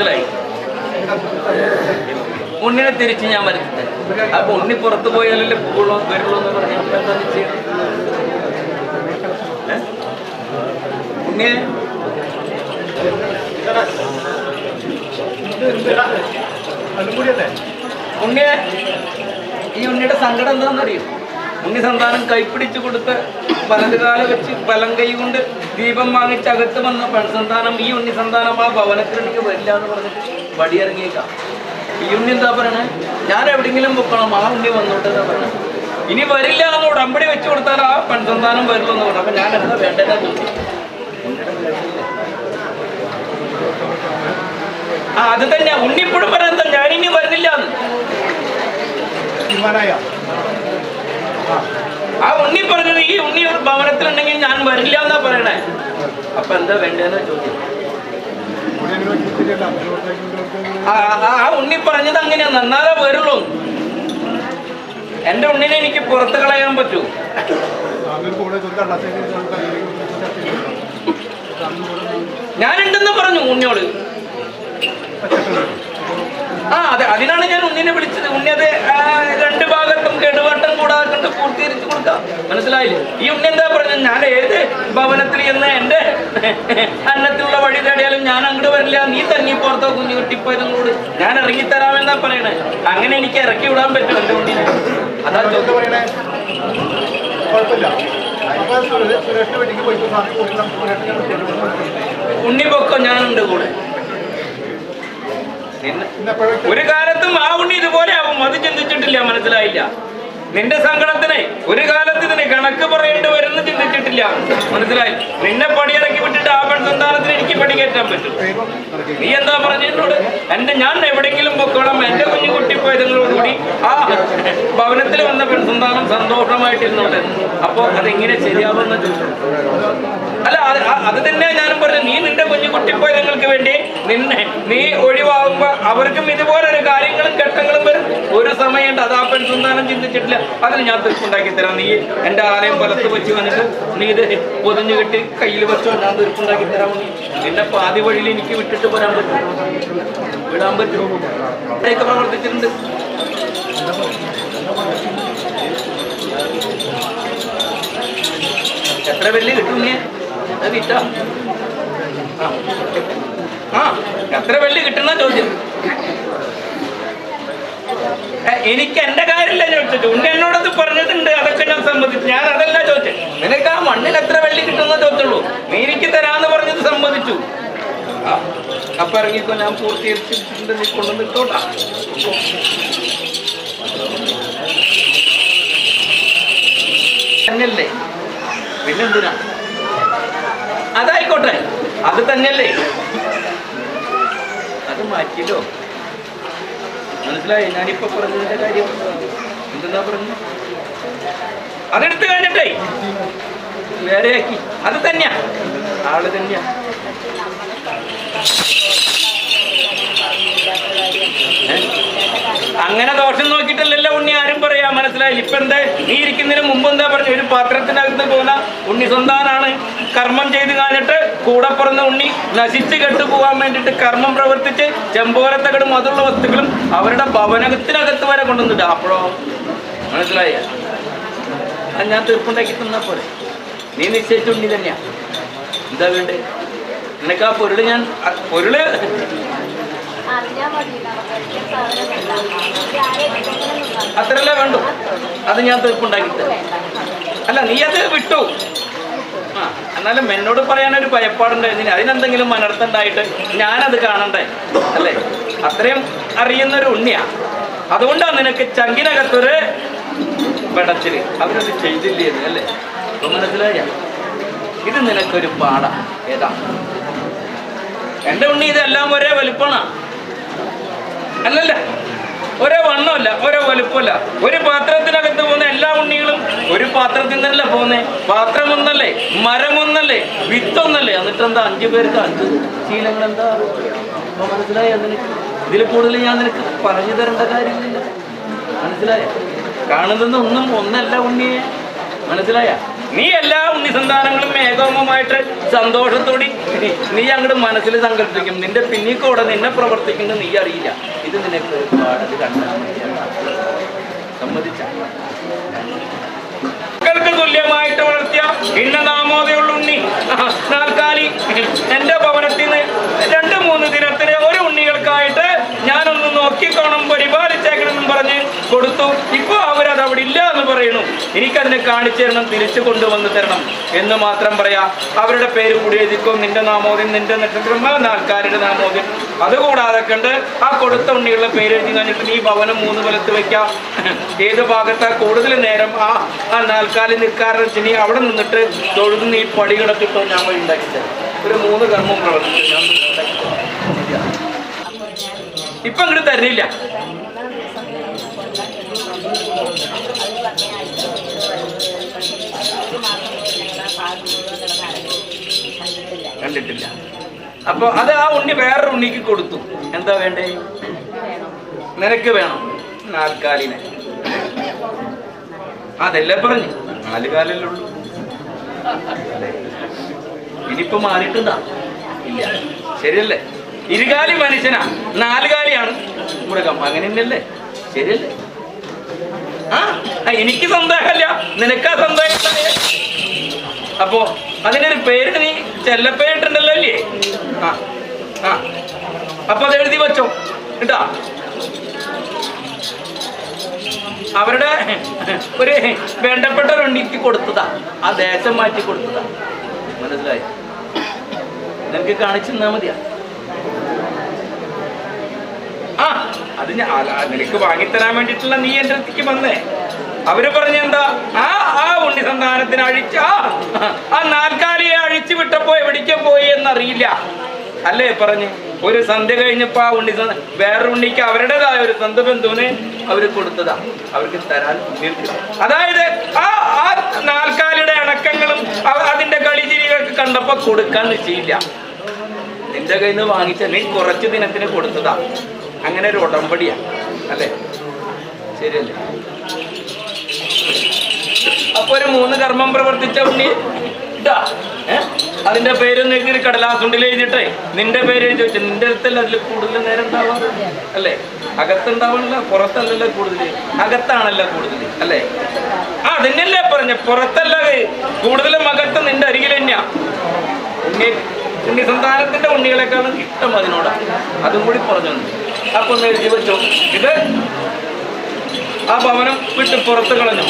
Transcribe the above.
മനസ്സിലായി. ഉണ്ണിനെ തിരിച്ച് ഞാൻ വരുത്തി അപ്പൊ ഉണ്ണി പുറത്തു പോയാലല്ലേ പോകുള്ളൂ വരുള്ളൂ എന്ന് പറഞ്ഞു അപ്പൊ എന്താ ചെയ്യണം? ഏ? ഉണ്ണിയെ? ഉണ്ണിയെ ഈ ഉണ്ണിയുടെ സങ്കടം എന്താണെന്നറിയോ? ഉണ്ണി സന്താനം കൈപ്പിടിച്ചു കൊടുത്ത് വലതുകാല വെച്ച് വലം കൈ കൊണ്ട് ദീപം വാങ്ങിച്ച് അകത്ത് വന്ന പെൺസന്താനം ഈ ഉണ്ണിസന്താനം ആ ഭവനത്തിലേക്ക് വരില്ല എന്ന് പറഞ്ഞിട്ട് വടിയിറങ്ങിയേക്കാം. ഈ ഉണ്ണി എന്താ പറയണേ? ഞാൻ എവിടെയെങ്കിലും പൊക്കണം ആ ഉണ്ണി വന്നോട്ടെ എന്നാ പറയണേ. ഇനി വരില്ല എന്ന് ഉടമ്പടി വെച്ച് കൊടുത്താൽ ആ പെൺസന്താനം വരുള്ളൂ എന്ന് പറഞ്ഞു. അപ്പൊ ഞാൻ എന്താ ആ അത് തന്നെ. ഉണ്ണിപ്പോഴും പറയാൻ എന്താ? ഞാനിനി വരുന്നില്ല എന്ന്. ആ ഉണ്ണി പറഞ്ഞത് ഈ ഉണ്ണി ഒരു ഭവനത്തിലുണ്ടെങ്കിൽ ഞാൻ വരില്ല എന്നാ പറയണേ. അപ്പൊ എന്താ വേണ്ടതെന്ന് ചോദ്യം? ആ ഉണ്ണി പറഞ്ഞത് അങ്ങനെയാ. നന്നാലേ വരുള്ളൂ. എന്റെ ഉണ്ണിനെ എനിക്ക് പുറത്ത് കളയാൻ പറ്റൂ. ഞാനുണ്ടെന്ന് പറഞ്ഞു ഉണ്ണിയോട്? ആ അതെ. അതിനാണ് ഞാൻ ഉണ്ണിനെ വിളിച്ചത്. ഉണ്ണി അത് ആ, രണ്ട് ഭാഗത്തും കെടുവട്ടം കൂടാതെ കണ്ട് പൂർത്തീകരിച്ചു കൊടുക്കാം. മനസ്സിലായില്ലേ? ഈ ഉണ്ണി എന്താ പറഞ്ഞത്? ഞാൻ ഏത് ഭവനത്തിൽ എന്ന് എന്റെ അന്നത്തിലുള്ള വഴി തേടിയാലും ഞാൻ അങ്ങോട്ട് വരില്ല. നീ തങ്ങി പുറത്തോ കുഞ്ഞു കുട്ടിപ്പോയതോട് ഞാൻ ഇറങ്ങി തരാമെന്നാ പറയണേ. അങ്ങനെ എനിക്ക് ഇറക്കി വിടാൻ പറ്റും എന്റെ ഉണ്ണിനെ. അതാ ചോദ്യം. പറയണേ? കുഴപ്പമില്ല. ഉണ്ണി പൊക്കോ? ഞാനുണ്ട് കൂടെ. ഒരു കാലത്തും ആ ഉണ്ണി ഇതുപോലെ ആവും. അത് ചിന്തിച്ചിട്ടില്ല മനസ്സിലായില്ല. നിന്റെ സങ്കടത്തിനെ ഒരു കാലത്ത് ഇതിന് കണക്ക് പറയേണ്ടി വരുന്ന ചിന്തിച്ചിട്ടില്ല. മനസ്സിലായി? നിന്നെ പടിയിറക്കി വിട്ടിട്ട് ആ പെൺസന്താനത്തിന് എനിക്ക് പടികയറ്റാൻ പറ്റും. ദൈവം നടക്കുക നീ എന്താ പറഞ്ഞതിനോട് എന്റെ ഞാൻ എവിടെങ്കിലും പൊക്കോളം. എന്റെ കുഞ്ഞു കുട്ടിപ്പോയതങ്ങളോടുകൂടി ആ ഭവനത്തിൽ വന്ന പെൺസന്താനം സന്തോഷമായിട്ടിരുന്നോട്ടെ അപ്പോ അതെങ്ങനെ ശരിയാവുന്ന ചോദിച്ചു. അല്ല അത് തന്നെ ഞാനും പറഞ്ഞു നീ നിന്റെ കുഞ്ഞു കുട്ടിപ്പോയതങ്ങൾക്ക് വേണ്ടി നിന്നെ നീ ഒഴിവാകുമ്പോ അവർക്കും ഇതുപോലൊരു കാര്യങ്ങളും ഘട്ടങ്ങളും വരും. ഒരു സമയമുണ്ട് അത് ആ ചിന്തിച്ചിട്ടില്ല. അതിന് ഞാൻ തീർപ്പുണ്ടാക്കി തരാം. നീ എന്റെ ആലയം പുലത്ത് വെച്ച് വന്നിട്ട് നീ ഇത് പൊതിഞ്ഞു കെട്ടി കയ്യിൽ വെച്ചോ ഞാൻ തീർപ്പുണ്ടാക്കി തരാം. നിന്നെ പാതി വഴിയിൽ എനിക്ക് വിട്ടിട്ട് പോരാൻ പറ്റും വിടാൻ പറ്റുമോ? പ്രവർത്തിച്ചിട്ടുണ്ട്. എത്ര വലിയ കിട്ടും നീ? അത് വിറ്റാ. എത്ര വെള്ളി കിട്ടുന്ന ചോദ്യം? എനിക്ക് എന്റെ കാര്യമില്ല ചോദിച്ചത്. ഉണ്ട് എന്നോടത് പറഞ്ഞിട്ടുണ്ട് അതൊക്കെ ഞാൻ സമ്മതിച്ചു. ഞാൻ അതല്ല ചോദിച്ചത്. നിനക്ക് ആ മണ്ണിൽ എത്ര വെള്ളി കിട്ടുന്ന ചോദിച്ചുള്ളൂ. നീ എനിക്ക് തരാന്ന് പറഞ്ഞത് സംബന്ധിച്ചു അപ്പൊ ഇറങ്ങിക്കോ ഞാൻ പൂർത്തീകരിച്ചിട്ടുണ്ട്. നീ കൊണ്ടു നിൽക്കോട്ടാ തന്നെയല്ലേ? പിന്നെന്തിനാ? അതായിക്കോട്ടെ. അത് തന്നെയല്ലേ? മാറ്റിയല്ലോ. മനസ്സിലായി? ഞാനിപ്പോ പറഞ്ഞതിന്റെ കാര്യം എന്തെന്നാ പറഞ്ഞു അതെടുത്ത് കഴിഞ്ഞിട്ടേ. വേറെയാക്കി. അത് തന്നെയാ. ആൾ തന്നെയാ? അങ്ങനെ ദോഷം നോക്കിയിട്ടല്ലല്ലോ ഉണ്ണി. ആരും പറയാ. മനസ്സിലായി ഇപ്പൊ എന്താ? നീ ഇരിക്കുന്നതിന് മുമ്പ് എന്താ പറഞ്ഞു? ഒരു പാത്രത്തിനകത്ത് പോകുന്ന ഉണ്ണി സ്വന്താനാണ്. കർമ്മം ചെയ്ത് കാണിട്ട് കൂടെ പിറന്ന ഉണ്ണി നശിച്ച് കെട്ടു പോകാൻ വേണ്ടിയിട്ട് കർമ്മം പ്രവർത്തിച്ച് ചെമ്പോലത്തകടും അതുള്ള വസ്തുക്കളും അവരുടെ ഭവനത്തിനകത്ത് വരെ കൊണ്ടുവന്നിട്ട് അപ്പോഴോ? മനസ്സിലായ? ഞാൻ തീർപ്പുണ്ടാക്കി തന്നാ പോലെ നീ നിശ്ചയിച്ച ഉണ്ണി തന്നെയാ. എന്താ വേണ്ടേ? നിനക്ക് ആ പൊരുൾ ഞാൻ പൊരുൾ? അത്രല്ലേ വേണ്ടു. അത് ഞാൻ തീർപ്പുണ്ടാക്കി അല്ല നീ അത് വിട്ടു. എന്നാലും എന്നോട് പറയാനൊരു ഭയപ്പാടുണ്ടായിരുന്നു അതിനെന്തെങ്കിലും അനർത്ഥമുണ്ടായിട്ട് ഞാനത് കാണണ്ടേ? അല്ലേ? അത്രയും അറിയുന്നൊരു ഉണ്ണിയാ. അതുകൊണ്ടാണ് നിനക്ക് ചങ്കിനകത്തൊരു വെടച്ചിൽ. അവരത് ചെയ്തില്ലേ അല്ലേ? മനസ്സിലായ? ഇത് നിനക്കൊരു പാടാ. ഏതാ? എന്റെ ഉണ്ണി ഇതെല്ലാം ഒരേ വലിപ്പമാണ് അല്ലല്ല. ഒരേ വണ്ണമല്ല ഒരേ വലുപ്പമല്ല. ഒരു പാത്രത്തിനകത്ത് പോകുന്ന എല്ലാ ഉണ്ണികളും ഒരു പാത്രത്തിൽ നിന്നല്ല പോകുന്നേ. പാത്രം ഒന്നല്ലേ മരം ഒന്നല്ലേ വിത്തൊന്നല്ലേ. എന്നിട്ട് എന്താ അഞ്ചു പേർക്ക് അഞ്ച് ശീലങ്ങൾ എന്താ അപ്പൊ അതിന്? ഇതിൽ കൂടുതൽ ഞാൻ നിനക്ക് പറഞ്ഞു തരേണ്ട കാര്യമില്ല. മനസ്സിലായ? കാണുന്നതൊന്നും ഒന്നല്ല ഉണ്ണിയെ. മനസ്സിലായ? നീ എല്ലാ ഉണ്ണിസന്താനങ്ങളും ഏകോപമായിട്ട് സന്തോഷത്തോടി നീ- അങ്ങോട്ട് മനസ്സിൽ സങ്കല്പിക്കും. നിന്റെ പിന്നിക്കൂടെ നിന്നെ പ്രവർത്തിക്കുന്നത് നീ അറിയില്ല. ഇത് നിനക്ക് ഒരുപാട് കണ്ടാൽ തുല്യമായിട്ട് വളർത്തിയ ഇന്ന നാമോദയുള്ള ഉണ്ണി നാൽക്കാലി. എന്റെ ഭവനത്തിൽ നിന്ന് രണ്ട് മൂന്ന് ദിനത്തിന് ഒരു ഉണ്ണികൾക്കായിട്ട് ഞാനൊന്ന് നോക്കിക്കോണം പരിപാലിച്ചേക്കണമെന്നും പറഞ്ഞ് കൊടുത്തു. ഇപ്പൊ അവരത് അവിടെ ഇല്ല എന്ന് പറയുന്നു. എനിക്കതിനെ കാണിച്ചു തരണം തിരിച്ചു കൊണ്ടുവന്ന് തരണം എന്ന് മാത്രം പറയാ. അവരുടെ പേര് കൂടി എഴുതിക്കും. നിന്റെ നാമോദ്യം നിന്റെ നക്ഷത്രം ആൾക്കാരുടെ നാമോദ്യം. അതുകൂടാതെ കണ്ട് ആ കൊടുത്ത ഉണ്ണിയുള്ള പേര് എഴുതി കഴിഞ്ഞിട്ട് നീ ഭവനം മൂന്ന് കൊലത്ത് വെക്കാം. ഏത് ഭാഗത്താ? കൂടുതൽ നേരം ആ ആ നാൽക്കാലി നിൽക്കാറ് വെച്ച് അവിടെ നിന്നിട്ട് തൊഴുതുന്ന ഈ പടി കിടത്തിട്ടോ ഞാൻ വഴി ഉണ്ടാക്കി തരാം. ഒരു മൂന്ന് കർമ്മം പ്രവർത്തിച്ചു. ഇപ്പൊ ഇങ്ങോട്ട് തരുന്നില്ല കണ്ടിട്ടില്ല. അപ്പൊ അത് ആ ഉണ്ണി വേറൊരു ഉണ്ണിക്ക് കൊടുത്തു. എന്താ വേണ്ടേ? നിനക്ക് വേണം നാൽക്കാലിനെ. അതല്ലേ പറഞ്ഞു. നാല് കാലല്ലേ ഉള്ളൂ. ഇനിയിപ്പോ മാറിയിട്ടുണ്ടാ ഇല്ല. ശരിയല്ലേ? ഇരുകാലി മനുഷ്യനാ. നാലുകാലിയാണ്. മൃഗം അങ്ങനെയല്ലേ ശരിയല്ലേ? ആ എനിക്ക് സന്ദേഹമല്ല നിനക്കാ സന്ദേഹം അപ്പോ അതിനൊരു പേര് നീ ചെല്ലപ്പേരിട്ടുണ്ടല്ലോ അല്ലേ? ആ ആ. അപ്പൊ അത് എഴുതി വെച്ചോ. കേട്ടാ? അവരുടെ ഒരു വേണ്ടപ്പെട്ട ഒരു ഉണ്ണിക്ക് കൊടുത്തതാ. ആ ദേശം മാറ്റി കൊടുത്തതാ. മനസ്സിലായി? നിനക്ക് കാണിച്ചു തന്നാ മതിയാ. ആ അത് നിനക്ക് വാങ്ങിത്തരാൻ വേണ്ടിയിട്ടുള്ള നീ എന്റെ അടുത്തേക്ക് വന്നേ. അവർ പറഞ്ഞെന്താ ആ ആ ഉണ്ണി സന്താനത്തിന് അഴിച്ച ആ, നാൽക്കാലിയെ അഴിച്ചു വിട്ടപ്പോ എവിടേക്ക് പോയി എന്നറിയില്ല. അല്ലേ പറഞ്ഞു? ഒരു സന്ധ്യ കഴിഞ്ഞപ്പോ ആ ഉണ്ണി വേറെ ഉണ്ണിക്ക് അവരുടേതായ ഒരു സ്വന്തം ബന്ധുവിന് അവർ കൊടുത്തതാ. അവർക്ക് തരാൻ അതായത് ആ ആ നാൽക്കാലിയുടെ അണക്കങ്ങളും അതിന്റെ കളിചിരികളൊക്കെ കണ്ടപ്പോ കൊടുക്കാൻ നിശ്ചയില്ല. നിന്റെ കയ്യിൽ നിന്ന് വാങ്ങിച്ച നീ കുറച്ച് ദിനത്തിന് കൊടുത്തതാ. അങ്ങനെ ഒരു ഉടമ്പടിയാണ് അല്ലേ? ശരിയല്ലേ? അപ്പൊ ഒരു മൂന്ന് കർമ്മം പ്രവർത്തിച്ച ഉണ്ണി ഇതാ അതിന്റെ പേര് നിങ്ങൾക്ക് കടലാസുണ്ടിൽ എഴുതിട്ടെ നിന്റെ പേര് എഴുതി വെച്ചു നിന്റെ അടുത്തല്ല അതിൽ കൂടുതൽ നേരം ഉണ്ടാവാറ്? അല്ലേ? അകത്തുണ്ടാവണല്ല പുറത്തല്ലല്ലോ കൂടുതൽ അകത്താണല്ലോ കൂടുതൽ അല്ലേ? ആ അതിനല്ലേ പറഞ്ഞ പുറത്തല്ല കൂടുതലും അകത്ത് നിന്റെ അരികിൽ തന്നെയാ. ഉണ്ണി ഉണ്ണി സന്താനത്തിന്റെ ഉണ്ണികളെക്കാളും ഇഷ്ടം അതിനോടാ. അതും കൂടി പറഞ്ഞു തന്നു. അപ്പൊ ഒന്ന് എഴുതി വെച്ചോ. ഇത് ആ ഭവനം വിട്ട് പുറത്ത് കളഞ്ഞു.